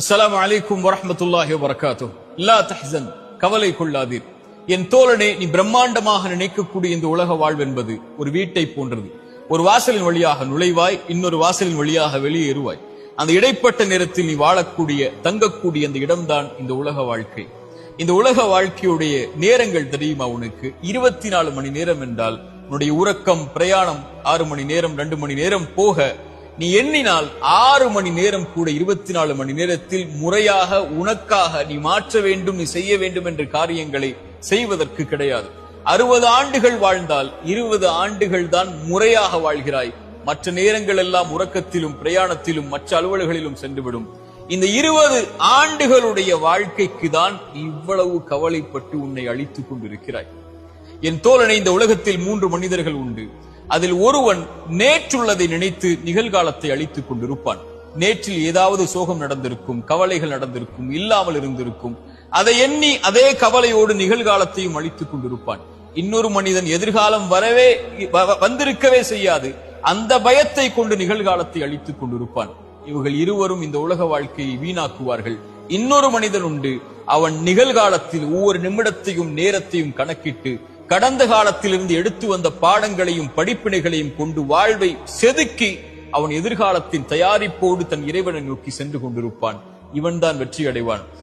அஸ்லாம் அலைக்கும் வரமத்துல்லாஹி வபரகாத்து இல்லா தஹன் கவலை கொள்ளாதீர். என் தோழனே நீ பிரம்மாண்டமாக நினைக்கக்கூடிய இந்த உலக வாழ்வென்பது ஒரு வீட்டை போன்றது. ஒரு வாசலின் வழியாக நுழைவாய் இன்னொரு வாசலின் வழியாக வெளியேறுவாய் அந்த இடைப்பட்ட நேரத்தில் நீ வாழக்கூடிய தங்கக்கூடிய அந்த இடம்தான் இந்த உலக வாழ்க்கை. இந்த உலக வாழ்க்கையுடைய நேரங்கள் தெரியுமா உனக்கு? இருபத்தி நாலு மணி நேரம் என்றால் உன்னுடைய உறக்கம் பிரயாணம் ஆறு மணி நேரம் ரெண்டு மணி நேரம் போக நீ எண்ணினால் ஆறு மணி நேரம் கூட இருபத்தி நாலு மணி நேரத்தில் முறையாக உனக்காக நீ மாற்ற வேண்டும் நீ செய்ய வேண்டும் என்ற காரியங்களை செய்வதற்கு கிடையாது. அறுபது ஆண்டுகள் வாழ்ந்தால் இருபது ஆண்டுகள் தான் முறையாக வாழ்கிறாய். மற்ற நேரங்கள் எல்லாம் உறக்கத்திலும் பிரயாணத்திலும் மற்ற அலுவல்களிலும் சென்றுவிடும். இந்த இருபது ஆண்டுகளுடைய வாழ்க்கைக்கு தான் இவ்வளவு கவலைப்பட்டு உன்னை அழித்துக் கொண்டிருக்கிறாய். என் தோழனை இந்த உலகத்தில் மூன்று மனிதர்கள் உண்டு. அதில் ஒருவன் நேற்றுள்ளதை நினைத்து நிகழ்காலத்தை அழித்துக் கொண்டிருப்பான். நேற்றில் ஏதாவது சோகம் நடந்திருக்கும் கவலைகள் நடந்திருக்கும் இல்லாமல் இருந்திருக்கும் அதை எண்ணி அதே கவலையோடு நிகழ்காலத்தையும் அழித்துக் கொண்டிருப்பான். இன்னொரு மனிதன் எதிர்காலம் வரவே வ- வந்திருக்கவே செய்யாது. அந்த பயத்தை கொண்டு நிகழ்காலத்தை அழித்துக் கொண்டிருப்பான். இவர்கள் இருவரும் இந்த உலக வாழ்க்கையை வீணாக்குவார்கள். இன்னொரு மனிதன் உண்டு. அவன் நிகழ்காலத்தில் ஒவ்வொரு நிமிடத்தையும் நேரத்தையும் கணக்கிட்டு கடந்த காலத்திலிருந்து எடுத்து வந்த பாடங்களையும் படிப்பினைகளையும் கொண்டு வாழ்வை செதுக்கி அவன் எதிர்காலத்தின் தயாரிப்போடு தன் இறைவனை நோக்கி சென்று கொண்டிருப்பான். இவன்தான் வெற்றி அடைவான்